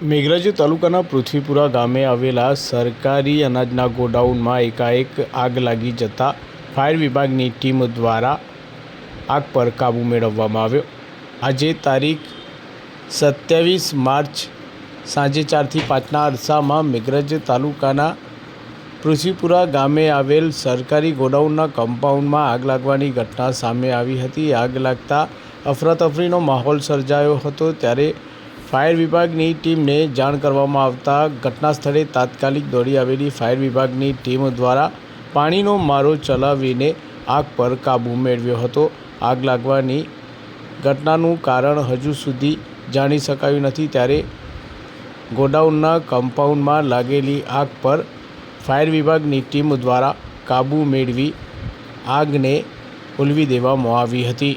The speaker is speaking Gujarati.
મેઘરજ તાલુકાના પૃથ્વીપુરા ગામે આવેલા સરકારી અનાજના ગોડાઉનમાં એકાએક આગ લાગી જતાં ફાયર વિભાગની ટીમ દ્વારા આગ પર કાબૂ મેળવવામાં આવ્યો. આજે તારીખ સત્યાવીસ માર્ચ સાંજે ચારથી પાંચના અરસામાં મેઘરજ તાલુકાના પૃથ્વીપુરા ગામે આવેલ સરકારી ગોડાઉનના કમ્પાઉન્ડમાં આગ લાગવાની ઘટના સામે આવી હતી. આગ લાગતા અફરાતફરીનો માહોલ સર્જાયો હતો ત્યારે ફાયર વિભાગની ટીમને જાણ કરવામાં આવતા ઘટના સ્થળે તાત્કાલિક દોડી આવેલી ફાયર વિભાગની ટીમ દ્વારા પાણીનો મારો ચલાવીને આગ પર કાબૂ મેળવ્યો હતો. આગ લાગવાની ઘટનાનું કારણ હજુ સુધી જાણી શકાયું નથી. ત્યારે ગોડાઉનના કમ્પાઉન્ડમાં લાગેલી આગ પર ફાયર વિભાગની ટીમ દ્વારા કાબૂ મેળવી આગને ઉલવી દેવામાં આવી હતી.